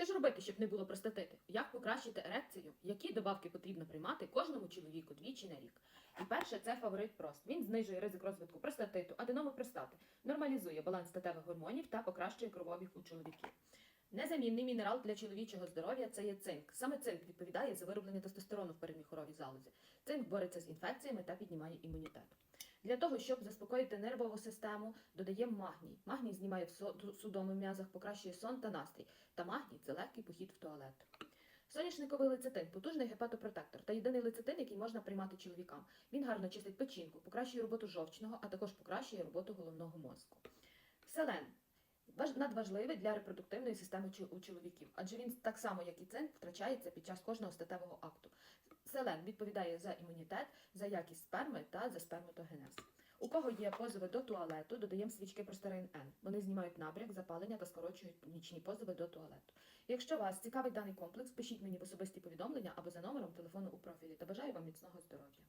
Що ж робити, щоб не було простатити? Як покращити ерекцію? Які добавки потрібно приймати кожному чоловіку двічі на рік? І перше це фаворит прост. Він знижує ризик розвитку простатиту, аденоми простати, нормалізує баланс статевих гормонів та покращує кровообіг у чоловіків. Незамінний мінерал для чоловічого здоров'я це є цинк. Саме цинк відповідає за вироблення тестостерону в передміхоровій залозі. Цинк бореться з інфекціями та піднімає імунітет. Для того, щоб заспокоїти нервову систему, додаємо магній. Магній знімає в в м'язах, покращує сон та настрій. Та магній це легкий похід в туалет. Соняшниковий лецитин потужний гепатопротектор та єдиний лецитин, який можна приймати чоловікам. Він гарно чистить печінку, покращує роботу жовчного, а також покращує роботу головного мозку. Селен надважливий для репродуктивної системи у чоловіків, адже він так само, як і цинк, втрачається під час кожного статевого акту. Селен відповідає за імунітет, за якість сперми та за сперматогенез. У кого є позови до туалету, додаємо свічки простерин Н. Вони знімають набряк, запалення та скорочують нічні позови до туалету. Якщо вас цікавить даний комплекс, пишіть мені в особисті повідомлення або за номером телефону у профілі та бажаю вам міцного здоров'я.